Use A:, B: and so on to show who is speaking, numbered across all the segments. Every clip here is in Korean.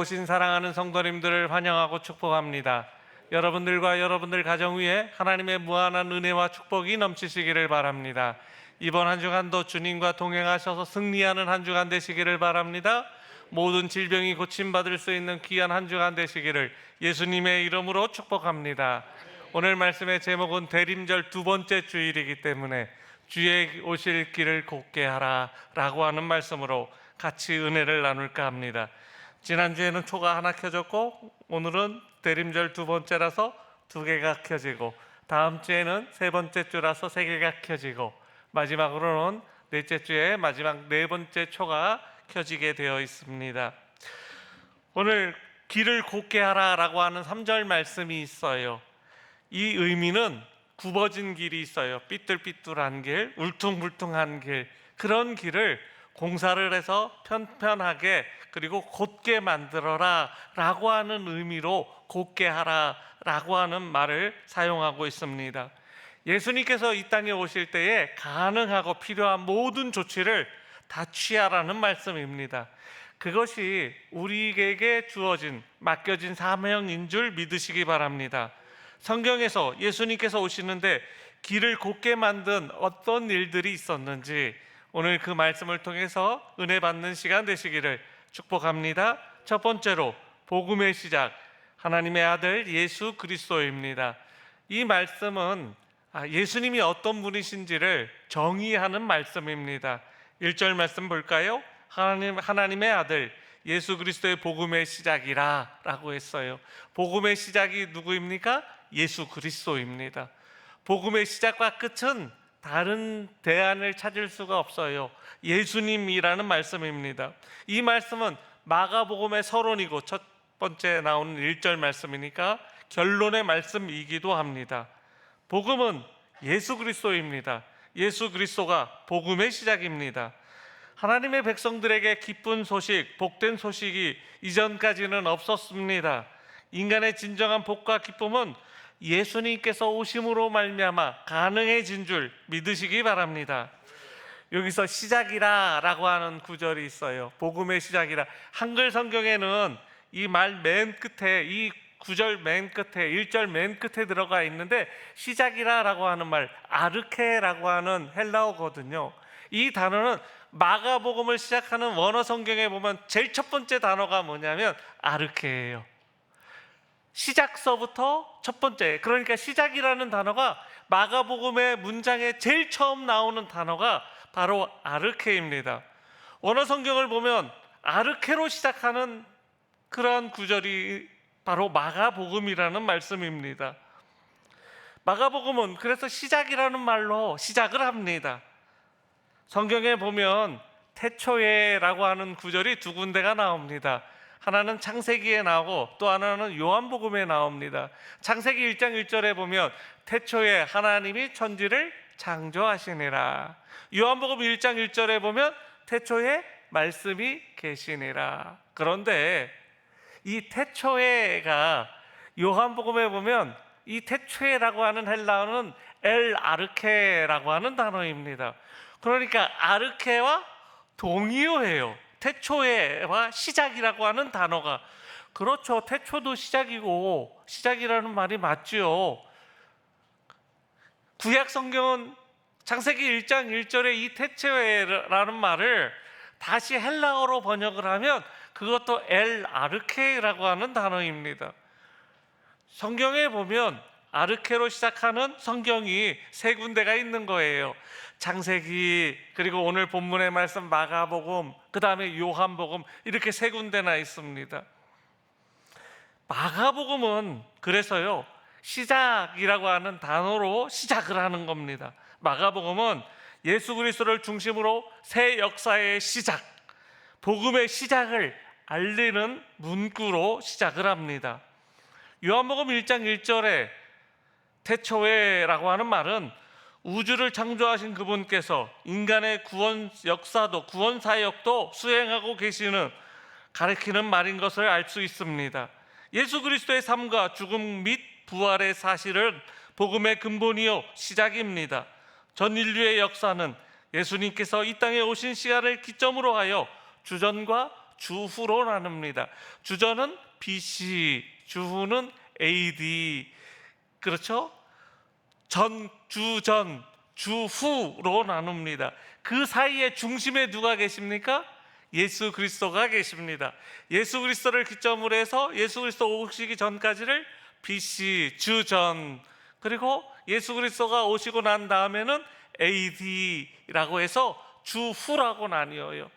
A: 오신 사랑하는 성도님들을 환영하고 축복합니다. 여러분들과 여러분들 가정 위에 하나님의 무한한 은혜와 축복이 넘치시기를 바랍니다. 이번 한 주간도 주님과 동행하셔서 승리하는 한 주간 되시기를 바랍니다. 모든 질병이 고침받을 수 있는 귀한 한 주간 되시기를 예수님의 이름으로 축복합니다. 오늘 말씀의 제목은 대림절 두 번째 주일이기 때문에 주의 오실 길을 곱게 하라 라고 하는 말씀으로 같이 은혜를 나눌까 합니다. 지난주에는 초가 하나 켜졌고 오늘은 대림절 두 번째라서 두 개가 켜지고 다음 주에는 세 번째 주라서 세 개가 켜지고 마지막으로는 넷째 주에 마지막 네 번째 초가 켜지게 되어 있습니다. 오늘 길을 곱게 하라라고 하는 3절 말씀이 있어요. 이 의미는 굽어진 길이 있어요. 삐뚤삐뚤한 길, 울퉁불퉁한 길. 그런 길을 공사를 해서 편편하게 그리고 곧게 만들어라 라고 하는 의미로 곧게 하라 라고 하는 말을 사용하고 있습니다. 예수님께서 이 땅에 오실 때에 가능하고 필요한 모든 조치를 다 취하라는 말씀입니다. 그것이 우리에게 주어진 맡겨진 사명인 줄 믿으시기 바랍니다. 성경에서 예수님께서 오시는데 길을 곱게 만든 어떤 일들이 있었는지 오늘 그 말씀을 통해서 은혜 받는 시간 되시기를 축복합니다. 첫 번째로 복음의 시작 하나님의 아들 예수 그리스도입니다. 이 말씀은 아, 예수님이 어떤 분이신지를 정의하는 말씀입니다. 1절 말씀 볼까요? 하나님 하나님의 아들 예수 그리스도의 복음의 시작이라라고 했어요. 복음의 시작이 누구입니까? 예수 그리스도입니다. 복음의 시작과 끝은 다른 대안을 찾을 수가 없어요. 예수님이라는 말씀입니다. 이 말씀은 마가복음의 서론이고 첫 번째 나오는 1절 말씀이니까 결론의 말씀이기도 합니다. 복음은 예수 그리스도입니다. 예수 그리스도가 복음의 시작입니다. 하나님의 백성들에게 기쁜 소식, 복된 소식이 이전까지는 없었습니다. 인간의 진정한 복과 기쁨은 예수님께서 오심으로 말미암아 가능해진 줄 믿으시기 바랍니다. 여기서 시작이라라고 하는 구절이 있어요. 복음의 시작이라. 한글 성경에는 이 말 맨 끝에 이 구절 맨 끝에 1절 맨 끝에 들어가 있는데 시작이라라고 하는 말 아르케라고 하는 헬라어거든요. 이 단어는 마가복음을 시작하는 원어 성경에 보면 제일 첫 번째 단어가 뭐냐면 아르케예요. 시작서부터 첫 번째 그러니까 시작이라는 단어가 마가복음의 문장에 제일 처음 나오는 단어가 바로 아르케입니다. 원어 성경을 보면 아르케로 시작하는 그러한 구절이 바로 마가복음이라는 말씀입니다. 마가복음은 그래서 시작이라는 말로 시작을 합니다. 성경에 보면 태초에라고 하는 구절이 두 군데가 나옵니다. 하나는 창세기에 나오고 또 하나는 요한복음에 나옵니다. 창세기 1장 1절에 보면 태초에 하나님이 천지를 창조하시니라. 요한복음 1장 1절에 보면 태초에 말씀이 계시니라. 그런데 이 태초에가 요한복음에 보면 이 태초에라고 하는 헬라어는 엘 아르케라고 하는 단어입니다. 그러니까 아르케와 동의어예요. 태초에와 시작이라고 하는 단어가 그렇죠. 태초도 시작이고 시작이라는 말이 맞지요. 구약 성경은 창세기 1장 1절에 이 태초에라는 말을 다시 헬라어로 번역을 하면 그것도 엘 아르케라고 하는 단어입니다. 성경에 보면 아르케로 시작하는 성경이 세 군데가 있는 거예요. 창세기 그리고 오늘 본문의 말씀 마가복음 그다음에 요한복음 이렇게 세 군데나 있습니다. 마가복음은 그래서요. 시작이라고 하는 단어로 시작을 하는 겁니다. 마가복음은 예수 그리스도를 중심으로 새 역사의 시작, 복음의 시작을 알리는 문구로 시작을 합니다. 요한복음 1장 1절에 태초에라고 하는 말은 우주를 창조하신 그분께서 인간의 구원 역사도 구원 사역도 수행하고 계시는 가리키는 말인 것을 알 수 있습니다. 예수 그리스도의 삶과 죽음 및 부활의 사실은 복음의 근본이요 시작입니다. 전 인류의 역사는 예수님께서 이 땅에 오신 시간을 기점으로 하여 주전과 주후로 나눕니다. 주전은 BC, 주후는 AD. 그렇죠? 전, 주전, 주후로 나눕니다. 그 사이에 중심에 누가 계십니까? 예수 그리스도가 계십니다. 예수 그리스도를 기점으로 해서 예수 그리스도 오시기 전까지를 BC, 주전, 그리고 예수 그리스도가 오시고 난 다음에는 AD라고 해서 주후라고 나뉘어요.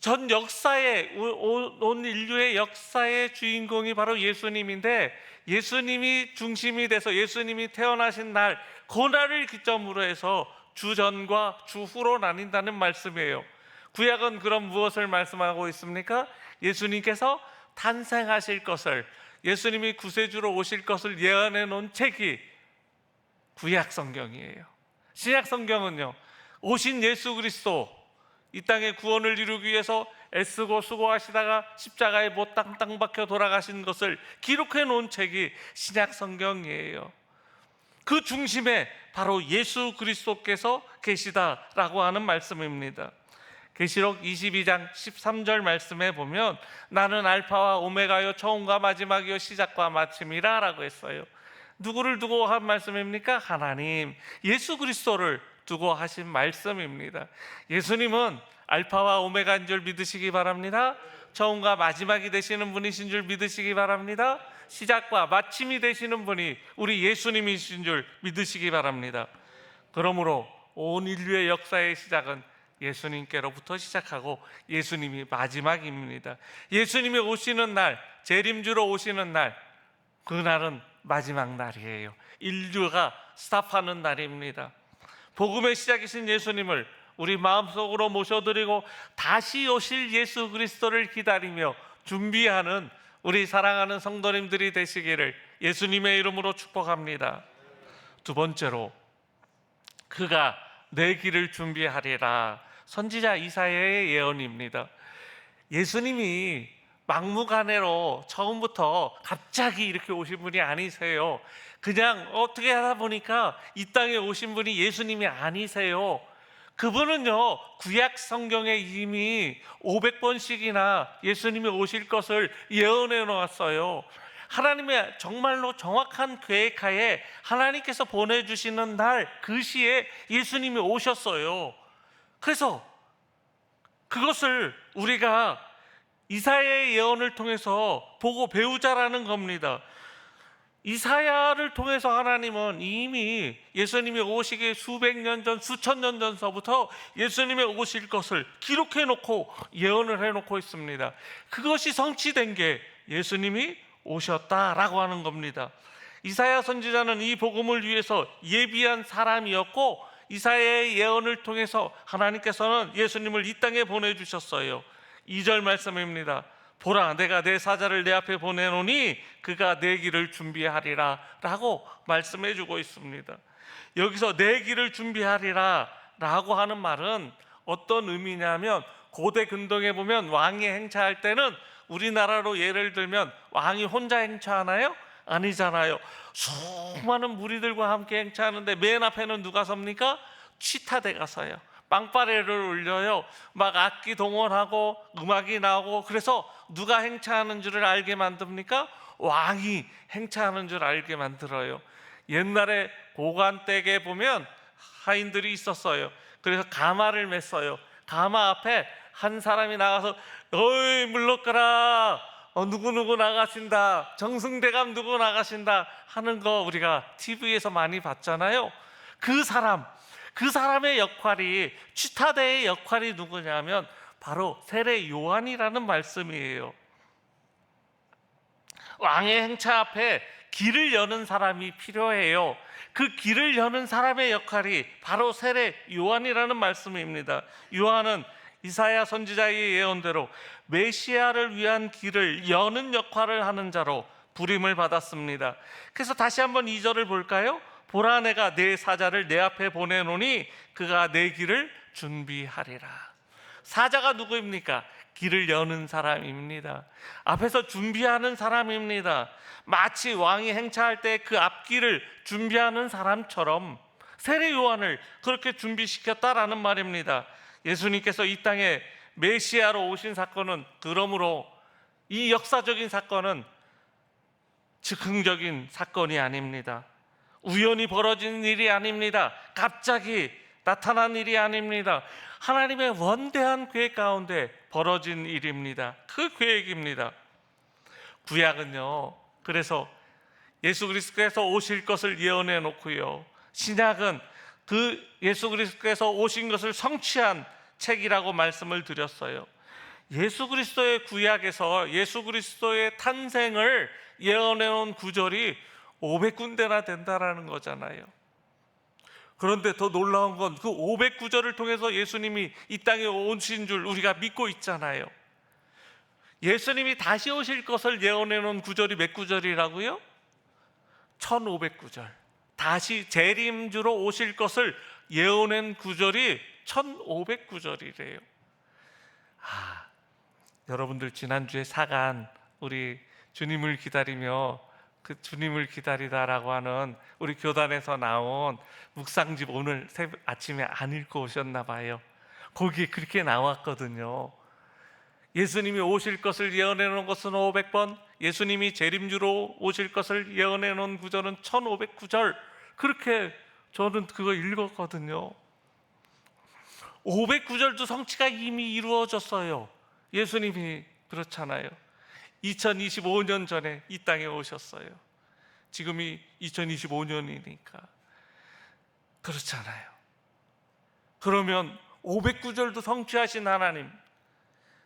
A: 전 역사의 온- 온 인류의 역사의 주인공이 바로 예수님인데 예수님이 중심이 돼서 예수님이 태어나신 날 고날을 기점으로 해서 주전과 주후로 나뉜다는 말씀이에요. 구약은 그럼 무엇을 말씀하고 있습니까? 예수님께서 탄생하실 것을 예수님이 구세주로 오실 것을 예언해 놓은 책이 구약 성경이에요. 신약 성경은요. 오신 예수 그리스도 이 땅의 구원을 이루기 위해서 애쓰고 수고하시다가 십자가에 못 땅땅 박혀 돌아가신 것을 기록해 놓은 책이 신약 성경이에요. 그 중심에 바로 예수 그리스도께서 계시다라고 하는 말씀입니다. 계시록 22장 13절 말씀에 보면 나는 알파와 오메가요 처음과 마지막이요 시작과 마침이라라고 했어요. 누구를 두고 한 말씀입니까? 하나님, 예수 그리스도를 두고 하신 말씀입니다. 예수님은 알파와 오메가인 줄 믿으시기 바랍니다. 처음과 마지막이 되시는 분이신 줄 믿으시기 바랍니다. 시작과 마침이 되시는 분이 우리 예수님이신 줄 믿으시기 바랍니다. 그러므로 온 인류의 역사의 시작은 예수님께로부터 시작하고 예수님이 마지막입니다. 예수님이 오시는 날, 재림주로 오시는 날, 그날은 마지막 날이에요. 인류가 스탑하는 날입니다. 복음의 시작이신 예수님을 우리 마음속으로 모셔드리고 다시 오실 예수 그리스도를 기다리며 준비하는 우리 사랑하는 성도님들이 되시기를 예수님의 이름으로 축복합니다. 두 번째로 그가 내 길을 준비하리라. 선지자 이사야의 예언입니다. 예수님이 막무가내로 처음부터 갑자기 이렇게 오신 분이 아니세요. 그냥 어떻게 하다 보니까 이 땅에 오신 분이 예수님이 아니세요. 그분은요, 구약 성경에 이미 500번씩이나 예수님이 오실 것을 예언해 놓았어요. 하나님의 정말로 정확한 계획하에 하나님께서 보내주시는 날 그 시에 예수님이 오셨어요. 그래서 그것을 우리가 이사야의 예언을 통해서 보고 배우자라는 겁니다. 이사야를 통해서 하나님은 이미 예수님이 오시기 수백 년 전, 수천 년 전서부터 예수님이 오실 것을 기록해 놓고 예언을 해 놓고 있습니다. 그것이 성취된 게 예수님이 오셨다라고 하는 겁니다. 이사야 선지자는 이 복음을 위해서 예비한 사람이었고 이사야의 예언을 통해서 하나님께서는 예수님을 이 땅에 보내 주셨어요. 2절 말씀입니다. 보라 내가 내 사자를 내 앞에 보내노니 그가 내 길을 준비하리라 라고 말씀해 주고 있습니다. 여기서 내 길을 준비하리라 라고 하는 말은 어떤 의미냐면 고대 근동에 보면 왕이 행차할 때는 우리나라로 예를 들면 왕이 혼자 행차하나요? 아니잖아요. 수많은 무리들과 함께 행차하는데 맨 앞에는 누가 섭니까? 취타대가 서요. 빵빠레를 울려요. 막 악기 동원하고 음악이 나오고 그래서 누가 행차하는 줄을 알게 만듭니까? 왕이 행차하는 줄 알게 만들어요. 옛날에 고관댁에 보면 하인들이 있었어요. 그래서 가마를 맸어요. 가마 앞에 한 사람이 나가서 어이 물러가라. 어, 누구누구 나가신다. 정승대감 누구 나가신다. 하는 거 우리가 TV에서 많이 봤잖아요. 그 사람, 그 사람의 역할이 취타대의 역할이 누구냐면 바로 세례 요한이라는 말씀이에요. 왕의 행차 앞에 길을 여는 사람이 필요해요. 그 길을 여는 사람의 역할이 바로 세례 요한이라는 말씀입니다. 요한은 이사야 선지자의 예언대로 메시아를 위한 길을 여는 역할을 하는 자로 부림을 받았습니다. 그래서 다시 한번 2절을 볼까요? 보라 내가 내 사자를 내 앞에 보내노니 그가 내 길을 준비하리라. 사자가 누구입니까? 길을 여는 사람입니다. 앞에서 준비하는 사람입니다. 마치 왕이 행차할 때 그 앞길을 준비하는 사람처럼 세례 요한을 그렇게 준비시켰다라는 말입니다. 예수님께서 이 땅에 메시아로 오신 사건은 그러므로 이 역사적인 사건은 즉흥적인 사건이 아닙니다. 우연히 벌어진 일이 아닙니다. 갑자기 나타난 일이 아닙니다. 하나님의 원대한 계획 가운데 벌어진 일입니다. 그 계획입니다. 구약은요. 그래서 예수 그리스도께서 오실 것을 예언해 놓고요. 신약은 그 예수 그리스도께서 오신 것을 성취한 책이라고 말씀을 드렸어요. 예수 그리스도의 구약에서 예수 그리스도의 탄생을 예언해 놓은 구절이 500군데나 된다라는 거잖아요. 그런데 더 놀라운 건 그 500구절을 통해서 예수님이 이 땅에 오신 줄 우리가 믿고 있잖아요. 예수님이 다시 오실 것을 예언해 놓은 구절이 몇 구절이라고요? 1500구절. 다시 재림주로 오실 것을 예언한 구절이 1500구절이래요. 아, 여러분들 지난주에 사간 우리 주님을 기다리며 그 주님을 기다리다라고 하는 우리 교단에서 나온 묵상집 오늘 새벽 아침에 안 읽고 오셨나 봐요. 거기에 그렇게 나왔거든요. 예수님이 오실 것을 예언해 놓은 것은 500번, 예수님이 재림주로 오실 것을 예언해 놓은 구절은 1509절. 그렇게 저는 그거 읽었거든요. 509절도 성취가 이미 이루어졌어요. 예수님이 그렇잖아요. 2025년 전에 이 땅에 오셨어요. 지금이 2025년이니까. 그렇잖아요. 그러면 509절도 성취하신 하나님,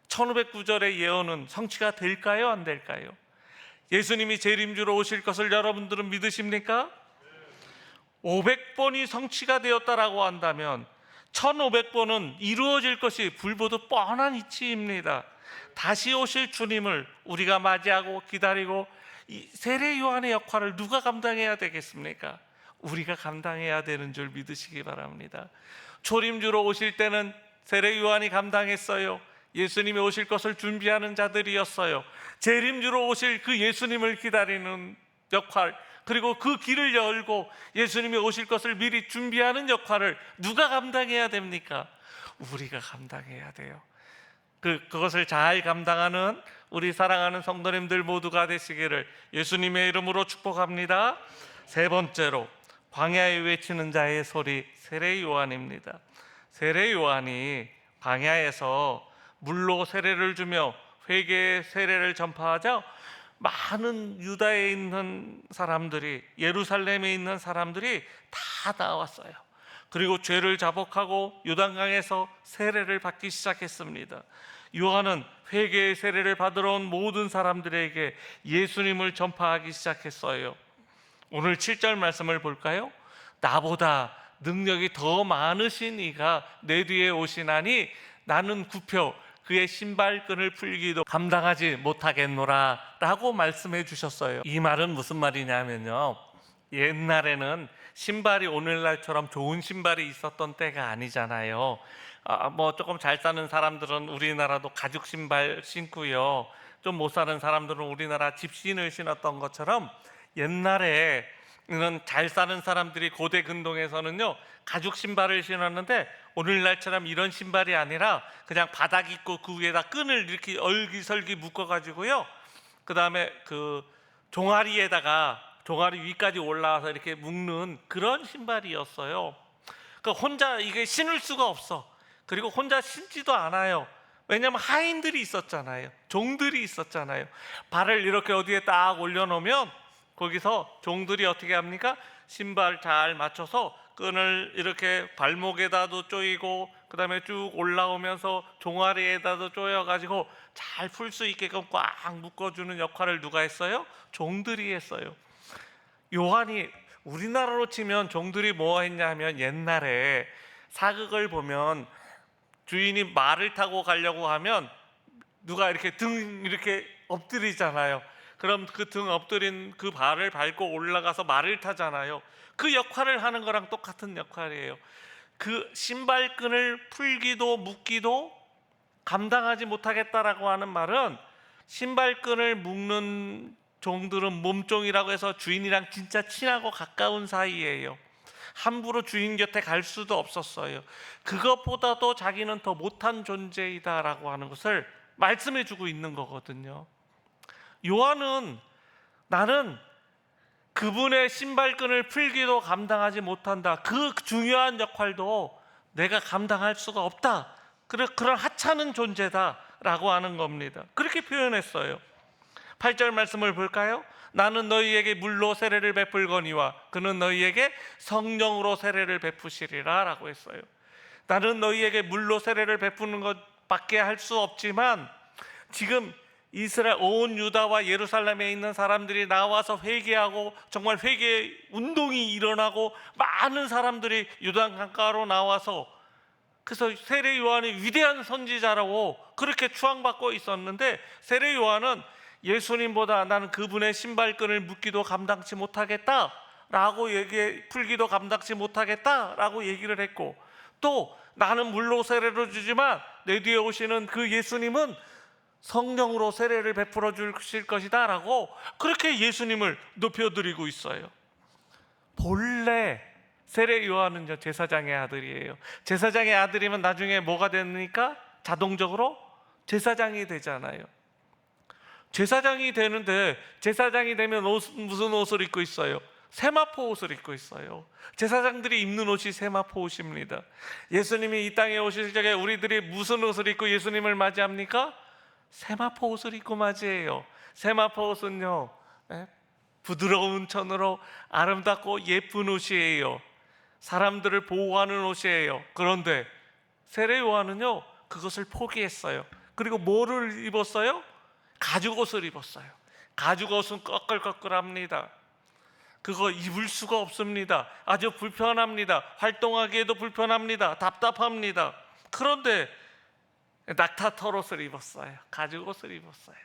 A: 1509절의 예언은 성취가 될까요? 안 될까요? 예수님이 재림주로 오실 것을 여러분들은 믿으십니까? 500번이 성취가 되었다라고 한다면 1500번은 이루어질 것이 불보듯 뻔한 이치입니다. 다시 오실 주님을 우리가 맞이하고 기다리고 이 세례 요한의 역할을 누가 감당해야 되겠습니까? 우리가 감당해야 되는 줄 믿으시기 바랍니다. 초림주로 오실 때는 세례 요한이 감당했어요. 예수님이 오실 것을 준비하는 자들이었어요. 재림주로 오실 그 예수님을 기다리는 역할, 그리고 그 길을 열고 예수님이 오실 것을 미리 준비하는 역할을 누가 감당해야 됩니까? 우리가 감당해야 돼요. 그 그것을 잘 감당하는 우리 사랑하는 성도님들 모두가 되시기를 예수님의 이름으로 축복합니다. 세 번째로 광야에 외치는 자의 소리 세례 요한입니다. 세례 요한이 광야에서 물로 세례를 주며 회개의 세례를 전파하자 많은 유다에 있는 사람들이 예루살렘에 있는 사람들이 다 나왔어요. 그리고 죄를 자복하고 요단강에서 세례를 받기 시작했습니다. 요한은 회개의 세례를 받으러 온 모든 사람들에게 예수님을 전파하기 시작했어요. 오늘 7절 말씀을 볼까요? 나보다 능력이 더 많으신 이가 내 뒤에 오시나니 나는 굽혀 그의 신발끈을 풀기도 감당하지 못하겠노라 라고 말씀해 주셨어요. 이 말은 무슨 말이냐면요. 옛날에는 신발이 오늘날처럼 좋은 신발이 있었던 때가 아니잖아요. 아, 뭐 조금 잘 사는 사람들은 우리나라도 가죽 신발 신고요. 좀 못 사는 사람들은 우리나라 집신을 신었던 것처럼 옛날에는 잘 사는 사람들이 고대 근동에서는요 가죽 신발을 신었는데 오늘날처럼 이런 신발이 아니라 그냥 바닥 있고 그 위에다 끈을 이렇게 얼기설기 묶어 가지고요 그 다음에 그 종아리에다가 종아리 위까지 올라와서 이렇게 묶는 그런 신발이었어요. 그러니까 혼자 이게 신을 수가 없어. 그리고 혼자 신지도 않아요. 왜냐하면 하인들이 있었잖아요. 종들이 있었잖아요. 발을 이렇게 어디에 딱 올려놓으면 거기서 종들이 어떻게 합니까? 신발 잘 맞춰서 끈을 이렇게 발목에다도 조이고 그다음에 쭉 올라오면서 종아리에다도 조여가지고 잘 풀 수 있게끔 꽉 묶어주는 역할을 누가 했어요? 종들이 했어요. 요한이 우리나라로 치면 종들이 뭐 했냐 하면 옛날에 사극을 보면 주인이 말을 타고 가려고 하면 누가 이렇게 등 이렇게 엎드리잖아요. 그럼 그 등 엎드린 그 발을 밟고 올라가서 말을 타잖아요. 그 역할을 하는 거랑 똑같은 역할이에요. 그 신발끈을 풀기도 묶기도 감당하지 못하겠다라고 하는 말은 신발끈을 묶는 종들은 몸종이라고 해서 주인이랑 진짜 친하고 가까운 사이예요. 함부로 주인 곁에 갈 수도 없었어요. 그것보다도 자기는 더 못한 존재이다라고 하는 것을 말씀해 주고 있는 거거든요. 요한은 나는 그분의 신발끈을 풀기도 감당하지 못한다. 그 중요한 역할도 내가 감당할 수가 없다. 그런 하찮은 존재다라고 하는 겁니다. 그렇게 표현했어요. 8절 말씀을 볼까요? 나는 너희에게 물로 세례를 베풀거니와 그는 너희에게 성령으로 세례를 베푸시리라라고 했어요. 나는 너희에게 물로 세례를 베푸는 것밖에 할 수 없지만 지금 이스라엘 온 유다와 예루살렘에 있는 사람들이 나와서 회개하고 정말 회개 운동이 일어나고 많은 사람들이 유단 강가로 나와서 그래서 세례 요한이 위대한 선지자라고 그렇게 추앙받고 있었는데 세례 요한은 예수님보다 나는 그분의 신발끈을 묶기도 감당치 못하겠다 라고 얘기 풀기도 감당치 못하겠다 라고 얘기를 했고 또 나는 물로 세례를 주지만 내 뒤에 오시는 그 예수님은 성령으로 세례를 베풀어 주실 것이다 라고 그렇게 예수님을 높여드리고 있어요. 본래 세례 요한은요 제사장의 아들이에요. 제사장의 아들이면 나중에 뭐가 됩니까? 자동적으로 제사장이 되잖아요. 제사장이 되는데 제사장이 되면 옷, 무슨 옷을 입고 있어요? 세마포 옷을 입고 있어요. 제사장들이 입는 옷이 세마포 옷입니다. 예수님이 이 땅에 오실 적에 우리들이 무슨 옷을 입고 예수님을 맞이합니까? 세마포 옷을 입고 맞이해요. 세마포 옷은요, 예? 부드러운 천으로 아름답고 예쁜 옷이에요. 사람들을 보호하는 옷이에요. 그런데 세례 요한은요, 그것을 포기했어요. 그리고 뭐를 입었어요? 가죽 옷을 입었어요. 가죽 옷은 꺼끌꺼끌합니다. 그거 입을 수가 없습니다. 아주 불편합니다. 활동하기에도 불편합니다. 답답합니다. 그런데 낙타 털옷을 입었어요. 가죽 옷을 입었어요.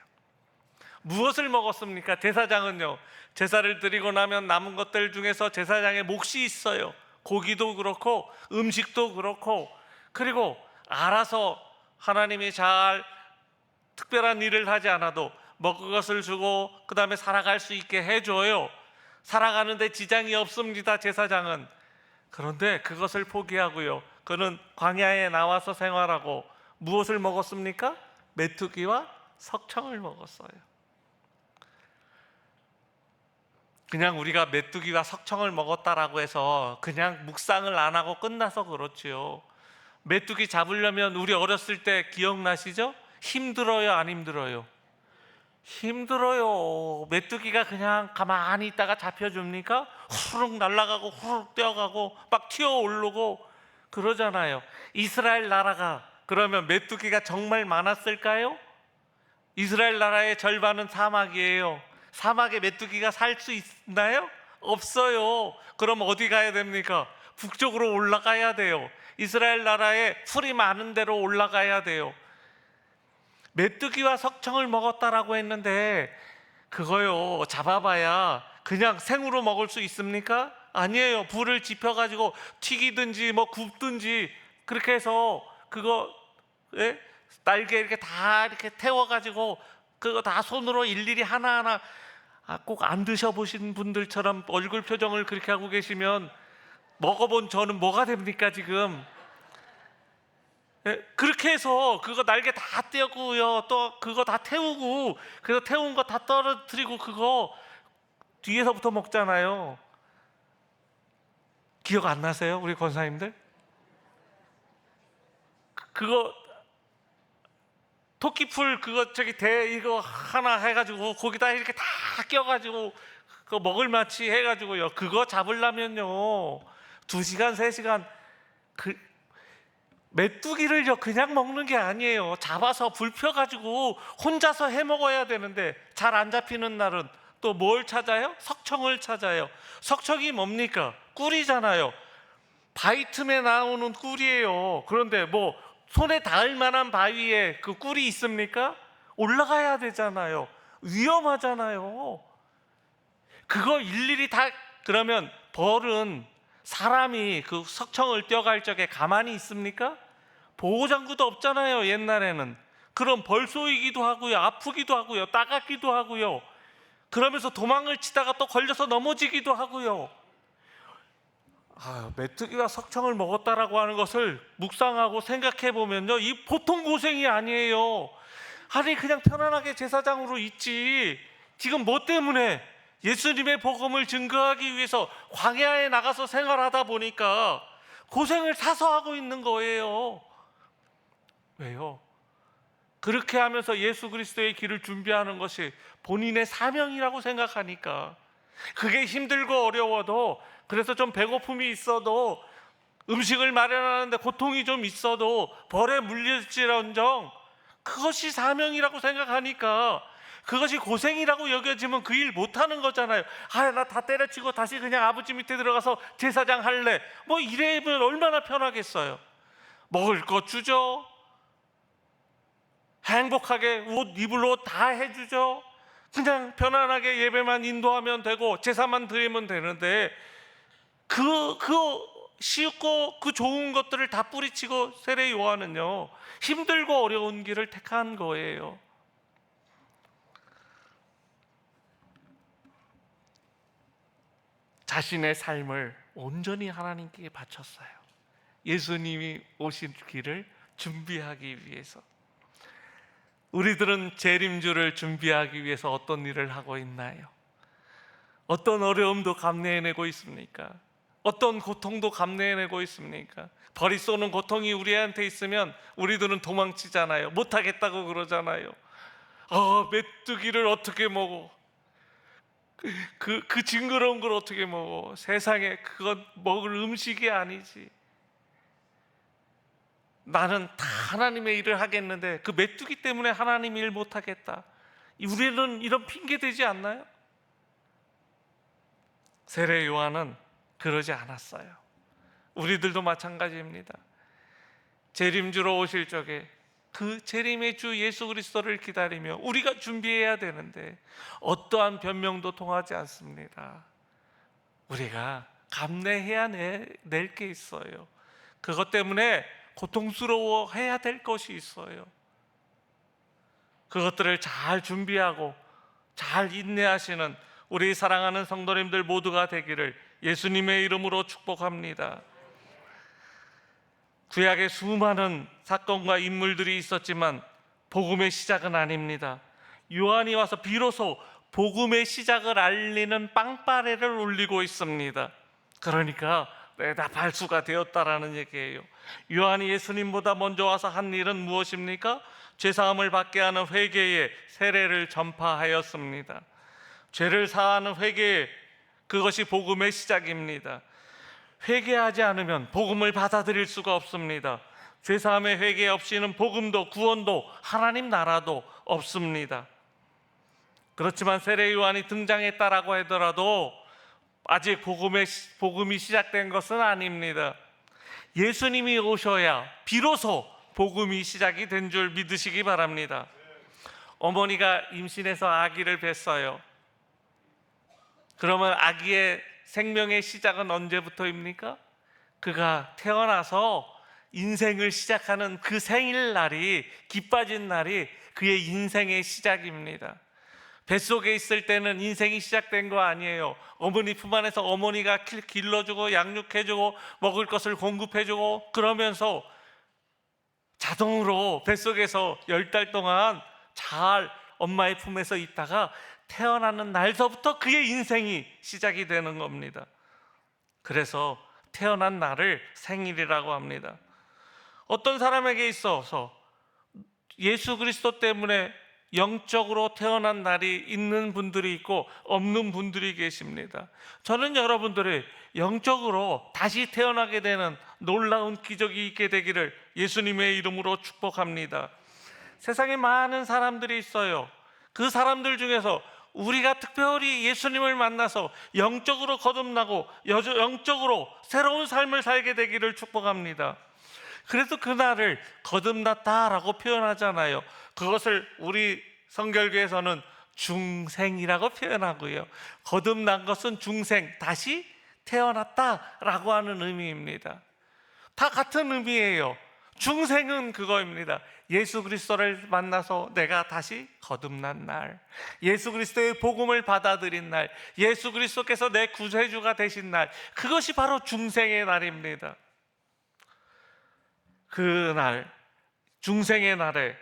A: 무엇을 먹었습니까? 제사장은요. 제사를 드리고 나면 남은 것들 중에서 제사장의 몫이 있어요. 고기도 그렇고 음식도 그렇고 그리고 알아서 하나님이 잘 특별한 일을 하지 않아도 먹을 것을 주고 그 다음에 살아갈 수 있게 해줘요. 살아가는데 지장이 없습니다. 제사장은 그런데 그것을 포기하고요. 그는 광야에 나와서 생활하고 무엇을 먹었습니까? 메뚜기와 석청을 먹었어요. 그냥 우리가 메뚜기와 석청을 먹었다라고 해서 그냥 묵상을 안 하고 끝나서 그렇지요. 메뚜기 잡으려면 우리 어렸을 때 기억나시죠? 힘들어요, 안 힘들어요? 힘들어요. 메뚜기가 그냥 가만히 있다가 잡혀줍니까? 후룩 날아가고 후룩 뛰어가고 막 튀어 오르고 그러잖아요. 이스라엘 나라가 그러면 메뚜기가 정말 많았을까요? 이스라엘 나라의 절반은 사막이에요. 사막에 메뚜기가 살 수 있나요? 없어요. 그럼 어디 가야 됩니까? 북쪽으로 올라가야 돼요. 이스라엘 나라에 풀이 많은 데로 올라가야 돼요. 메뚜기와 석청을 먹었다라고 했는데 그거요 잡아봐야 그냥 생으로 먹을 수 있습니까? 아니에요. 불을 지펴가지고 튀기든지 뭐 굽든지 그렇게 해서 그거 예? 날개 이렇게 다 이렇게 태워가지고 그거 다 손으로 일일이 하나하나 아, 꼭안 드셔보신 분들처럼 얼굴 표정을 그렇게 하고 계시면 먹어본 저는 뭐가 됩니까 지금? 예, 그렇게 해서 그거 날개 다 떼고요. 또 그거 다 태우고 그래서 태운 거 다 떨어뜨리고 그거 뒤에서부터 먹잖아요. 기억 안 나세요, 우리 권사님들? 그- 그거 토끼풀 그거 저기 대 이거 하나 해가지고 거기다 이렇게 다 껴가지고 그거 먹을 마치 해가지고요. 그거 잡으려면요 두 시간 세 시간 그 메뚜기를요 그냥 먹는 게 아니에요. 잡아서 불 펴 가지고 혼자서 해 먹어야 되는데 잘 안 잡히는 날은 또 뭘 찾아요? 석청을 찾아요. 석청이 뭡니까? 꿀이잖아요. 바위 틈에 나오는 꿀이에요. 그런데 뭐 손에 닿을 만한 바위에 그 꿀이 있습니까? 올라가야 되잖아요. 위험하잖아요. 그거 일일이 다 그러면 벌은 사람이 그 석청을 뛰어갈 적에 가만히 있습니까? 보호장구도 없잖아요 옛날에는 그럼 벌 쏘이기도 하고요 아프기도 하고요 따갑기도 하고요 그러면서 도망을 치다가 또 걸려서 넘어지기도 하고요 아, 메뚜기가 석청을 먹었다라고 하는 것을 묵상하고 생각해 보면요, 이 보통 고생이 아니에요. 아니 그냥 편안하게 제사장으로 있지. 지금 뭐 때문에 예수님의 복음을 증거하기 위해서 광야에 나가서 생활하다 보니까 고생을 사서 하고 있는 거예요. 왜요? 그렇게 하면서 예수 그리스도의 길을 준비하는 것이 본인의 사명이라고 생각하니까 그게 힘들고 어려워도 그래서 좀 배고픔이 있어도 음식을 마련하는데 고통이 좀 있어도 벌에 물릴지언정 그것이 사명이라고 생각하니까 그것이 고생이라고 여겨지면 그 일 못하는 거잖아요. 아, 나 다 때려치고 다시 그냥 아버지 밑에 들어가서 제사장 할래. 뭐 이래면 얼마나 편하겠어요. 먹을 것 주죠. 행복하게 옷 입을 옷 다 해주죠. 그냥 편안하게 예배만 인도하면 되고 제사만 드리면 되는데 그, 그 쉽고 그 좋은 것들을 다 뿌리치고 세례 요한은요 힘들고 어려운 길을 택한 거예요. 자신의 삶을 온전히 하나님께 바쳤어요. 예수님이 오신 길을 준비하기 위해서. 우리들은 재림주를 준비하기 위해서 어떤 일을 하고 있나요? 어떤 어려움도 감내해내고 있습니까? 어떤 고통도 감내해내고 있습니까? 벌이 쏘는 고통이 우리한테 있으면 우리들은 도망치잖아요. 못하겠다고 그러잖아요. 아, 메뚜기를 어떻게 먹어? 그, 그 징그러운 걸 어떻게 먹어? 세상에 그건 먹을 음식이 아니지. 나는 다 하나님의 일을 하겠는데 그 메뚜기 때문에 하나님 일 못하겠다. 우리는 이런 핑계 되지 않나요? 세례 요한은 그러지 않았어요. 우리들도 마찬가지입니다. 재림주로 오실 적에 그 재림의 주 예수 그리스도를 기다리며 우리가 준비해야 되는데 어떠한 변명도 통하지 않습니다. 우리가 감내해야 낼 게 있어요. 그것 때문에 고통스러워 해야 될 것이 있어요. 그것들을 잘 준비하고 잘 인내하시는 우리 사랑하는 성도님들 모두가 되기를 예수님의 이름으로 축복합니다. 구약에 수많은 사건과 인물들이 있었지만 복음의 시작은 아닙니다. 요한이 와서 비로소 복음의 시작을 알리는 빵빠레를 울리고 있습니다. 그러니까 내가 발수가 되었다라는 얘기예요. 요한이 예수님보다 먼저 와서 한 일은 무엇입니까? 죄사함을 받게 하는 회개의 세례를 전파하였습니다. 죄를 사하는 회개 그것이 복음의 시작입니다. 회개하지 않으면 복음을 받아들일 수가 없습니다. 죄사함의 회개 없이는 복음도 구원도 하나님 나라도 없습니다. 그렇지만 세례 요한이 등장했다라고 하더라도 아직 복음의 복음이 시작된 것은 아닙니다. 예수님이 오셔야 비로소 복음이 시작이 된 줄 믿으시기 바랍니다. 어머니가 임신해서 아기를 뵀어요. 그러면 아기의 생명의 시작은 언제부터입니까? 그가 태어나서 인생을 시작하는 그 생일날이 기빠진 날이 그의 인생의 시작입니다. 뱃속에 있을 때는 인생이 시작된 거 아니에요. 어머니 품 안에서 어머니가 길러주고 양육해주고 먹을 것을 공급해주고 그러면서 자동으로 뱃속에서 열 달 동안 잘 엄마의 품에서 있다가 태어나는 날서부터 그의 인생이 시작이 되는 겁니다. 그래서 태어난 날을 생일이라고 합니다. 어떤 사람에게 있어서 예수 그리스도 때문에 영적으로 태어난 날이 있는 분들이 있고 없는 분들이 계십니다. 저는 여러분들이 영적으로 다시 태어나게 되는 놀라운 기적이 있게 되기를 예수님의 이름으로 축복합니다. 세상에 많은 사람들이 있어요. 그 사람들 중에서 우리가 특별히 예수님을 만나서 영적으로 거듭나고 영적으로 새로운 삶을 살게 되기를 축복합니다. 그래서 그날을 거듭났다라고 표현하잖아요. 그것을 우리 성결교에서는 중생이라고 표현하고요. 거듭난 것은 중생, 다시 태어났다라고 하는 의미입니다. 다 같은 의미예요. 중생은 그거입니다. 예수 그리스도를 만나서 내가 다시 거듭난 날, 예수 그리스도의 복음을 받아들인 날, 예수 그리스도께서 내 구세주가 되신 날, 그것이 바로 중생의 날입니다. 그 날, 중생의 날에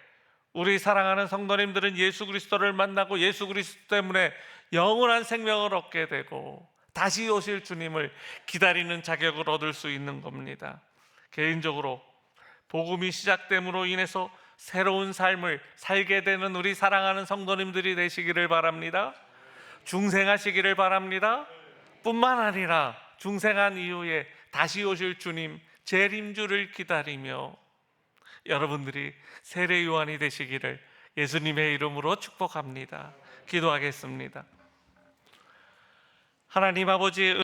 A: 우리 사랑하는 성도님들은 예수 그리스도를 만나고 예수 그리스도 때문에 영원한 생명을 얻게 되고 다시 오실 주님을 기다리는 자격을 얻을 수 있는 겁니다. 개인적으로 복음이 시작됨으로 인해서 새로운 삶을 살게 되는 우리 사랑하는 성도님들이 되시기를 바랍니다. 중생하시기를 바랍니다. 뿐만 아니라 중생한 이후에 다시 오실 주님 재림주를 기다리며 여러분들이 세례 요한이 되시기를 예수님의 이름으로 축복합니다. 기도하겠습니다. 하나님 아버지